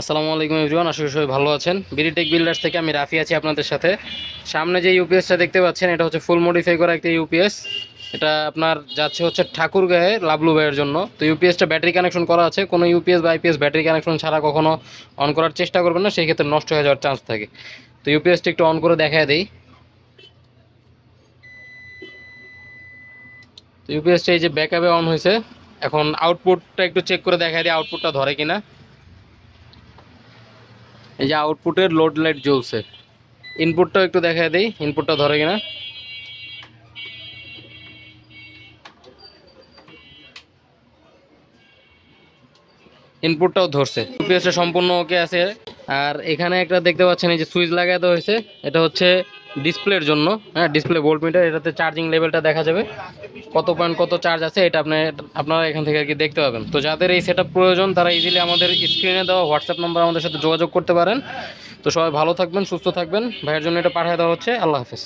আসসালামু আলাইকুম এভরিওয়ান, আশা করি সবাই ভালো আছেন। বিরিটেক বিল্ডার্স থেকে আমি রাফি আছি আপনাদের সাথে। সামনে যে ইউপিএসটা দেখতে পাচ্ছেন, এটা হচ্ছে ফুল মডিফাই করা একটা ইউপিএস এটা আপনার যাচ্ছে হচ্ছে ঠাকুরগাঁয়ে লাভলু ভাইয়ের জন্য। তো ইউপিএসটা ব্যাটারি কানেকশন করা আছে। কোনো ইউপিএস বা আইপিএস ব্যাটারি কানেকশন ছাড়া কখনো অন করার চেষ্টা করবেন না সেই ক্ষেত্রে নষ্ট হয়ে যাওয়ার চান্স থাকে। তো ইউপিএসটা একটু অন করে দেখায় দেই। তো ইউপিএসটা এই যে ব্যাকআপে অন হয়েছে। এখন আউটপুটটা একটু চেক করে দেখায় দিই আউটপুটটা ধরে কিনা। এই যে আউটপুটের লোড লাইট জ্বলছে। ইনপুটটাও একটু দেখা দেই ইনপুটটা ধরে কিনা। ইনপুটটাও ধরছে। সম্পূর্ণ ওকে আছে। আর এখানে একটা দেখতে পাচ্ছেন, এই যে সুইচ লাগাতে হয়েছে। এটা হচ্ছে ডিসপ্লের জন্য হ্যাঁ ডিসপ্লে গোল্ড মিটার এটাতে চার্জিং লেভেলটা দেখা যাবে। কত পয়েন্ট কত চার্জ আছে, এটা আপনি, আপনারা এখান থেকে আর কি দেখতে পাবেন। তো যাদের এই সেট প্রয়োজন, তারা ইজিলি আমাদের স্ক্রিনে দেওয়া হোয়াটসঅ্যাপ নম্বর আমাদের সাথে যোগাযোগ করতে পারেন। তো সবাই ভালো থাকবেন, সুস্থ থাকবেন। ভাইয়ের জন্য এটা পাঠিয়ে দেওয়া হচ্ছে। আল্লাহ হাফেজ।